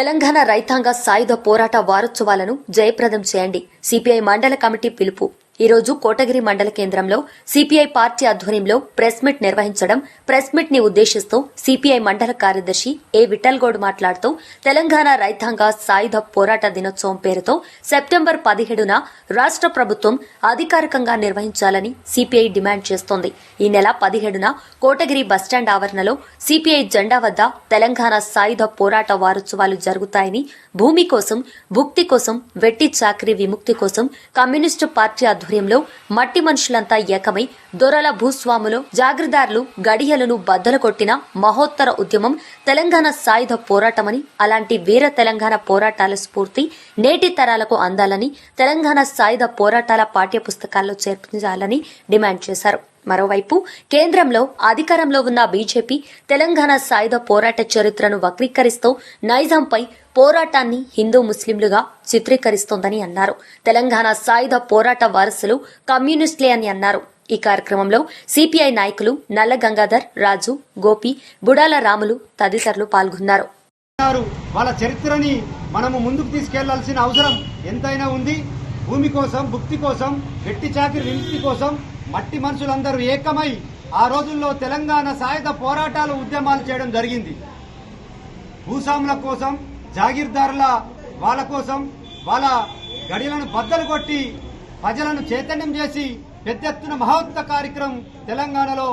తెలంగాణ రైతాంగ సాయుధ పోరాట వారోత్సవాలను జయప్రదం చేయండి. సిపిఐ మండల కమిటీ పిలుపు. ఈరోజు కోటగిరి మండల కేంద్రంలో సిపిఐ పార్టీ ఆధ్వర్యంలో ప్రెస్ మీట్ నిర్వహించడం ప్రెస్ మీట్ని ఉద్దేశిస్తూ సిపిఐ మండల కార్యదర్శి ఏ. విఠల్గౌడ్ మాట్లాడుతూ తెలంగాణ రైతాంగ సాయుధ పోరాట దినోత్సవం పేరుతో సెప్టెంబర్ పదిహేడున రాష్ట్ర ప్రభుత్వం అధికారికంగా నిర్వహించాలని సిపిఐ డిమాండ్ చేస్తోంది. ఈ నెల పదిహేడున కోటగిరి బస్టాండ్ ఆవరణలో సిపిఐ జెండా వద్ద తెలంగాణ సాయుధ పోరాట వారోత్సవాలు జరుగుతాయని భూమి కోసం భుక్తి కోసం వెట్టి చాకరీ విముక్తి కోసం కమ్యూనిస్టు పార్టీ ఆధ్వర్యంలో మట్టి మనుషులంతా ఏకమై దొరల భూస్వాములు జాగ్రదారులు గడియలను బద్దలు కొట్టిన మహోత్తర ఉద్యమం తెలంగాణ సాయుధ పోరాటమని అలాంటి వీర తెలంగాణ పోరాటాల స్ఫూర్తి నేటి తరాలకు అందాలని తెలంగాణ సాయుధ పోరాటాల పాఠ్య పుస్తకాల్లో చేర్పించాలని డిమాండ్ చేశారు. మరోవైపు కేంద్రంలో అధికారంలో ఉన్న బీజేపీ తెలంగాణ సాయుధ పోరాట చరిత్రను వక్రీకరిస్తూ నైజాంపై పోరాటాన్ని హిందూ ముస్లింలుగా చిత్రీకరిస్తోందని అన్నారు. తెలంగాణ సాయుధ పోరాట వారసులు కమ్యూనిస్టులే అని అన్నారు. ఈ కార్యక్రమంలో సిపిఐ నాయకులు నల్ల గంగాధర్ రాజు గోపి బుడాల రాములు తదితరులు పాల్గొన్నారు. వాళ్ళ చరిత్రని మనము ముందుకు తీసుకెళ్ళాల్సిన అవసరం ఎంతైనా ఉంది. భూమి కోసం భుక్తి కోసం గట్టి చాకరి విముక్తి కోసం మట్టి మనుషులందరూ ఏకమై ఆ రోజుల్లో తెలంగాణ సాయుధ పోరాటాలు ఉద్యమాలు చేయడం జరిగింది. భూస్వాముల కోసం జాగీర్దారుల వాళ్ళ కోసం వాళ్ళ గడిలను బద్దలు కొట్టి ప్రజలను చైతన్యం చేసి పెద్ద ఎత్తున మహోత్త కార్యక్రమం తెలంగాణలో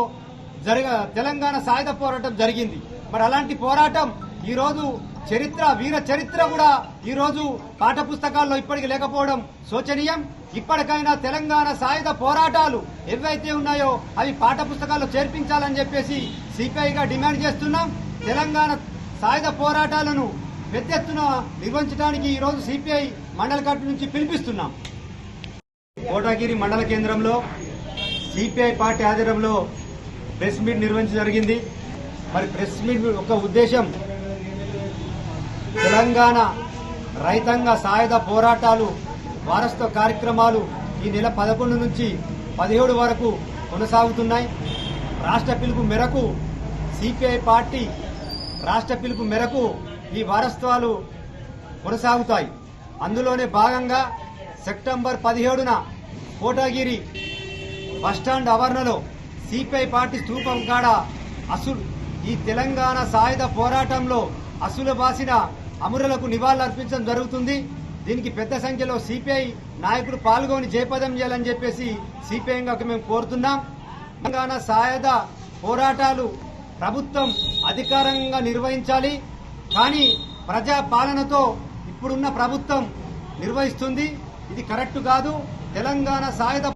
జరగ తెలంగాణ సాయుధ పోరాటం జరిగింది. మరి అలాంటి పోరాటం ఈరోజు చరిత్ర వీర చరిత్ర కూడా ఈ రోజు పాఠ పుస్తకాల్లో ఇప్పటికి లేకపోవడం శోచనీయం. ఇప్పటికైనా తెలంగాణ సాయుధ పోరాటాలు ఏవైతే ఉన్నాయో అవి పాఠ పుస్తకాల్లో చేర్పించాలని చెప్పేసి సిపిఐగా డిమాండ్ చేస్తున్నాం. తెలంగాణ సాయుధ పోరాటాలను పెద్ద ఎత్తున నిర్వహించడానికి ఈ రోజు సిపిఐ మండల కట్టు నుంచి పిలిపిస్తున్నాం. కోటగిరి మండల కేంద్రంలో సిపిఐ పార్టీ ఆధ్వర్యంలో ప్రెస్ మీట్ నిర్వహించడం జరిగింది. మరి ప్రెస్ మీట్ ఒక ఉద్దేశం తెలంగాణ రైతాంగ సాయుధ పోరాటాలు వారసత్వ కార్యక్రమాలు ఈ నెల పదకొండు నుంచి పదిహేడు వరకు కొనసాగుతున్నాయి. రాష్ట్ర పిలుపు మేరకు సిపిఐ పార్టీ రాష్ట్ర పిలుపు మేరకు ఈ వారసత్వాలు కొనసాగుతాయి. అందులోనే భాగంగా సెప్టెంబర్ పదిహేడున కోటగిరి బస్టాండ్ ఆవరణలో సిపిఐ పార్టీ స్థూపం కాడ అసులు ఈ తెలంగాణ సాయుధ పోరాటంలో అసులు బాసిన అమరులకు నివాళులర్పించడం జరుగుతుంది. దీనికి పెద్ద సంఖ్యలో సిపిఐ నాయకులు పాల్గొని జయపదం చేయాలని చెప్పేసి సిపిఐగా మేము కోరుతున్నాం. తెలంగాణ సాయుధ పోరాటాలు ప్రభుత్వం అధికారంగా నిర్వహించాలి. కానీ ప్రజా పాలనతో ఇప్పుడున్న ప్రభుత్వం నిర్వహిస్తుంది. ఇది కరెక్ట్ కాదు. తెలంగాణ సాయుధ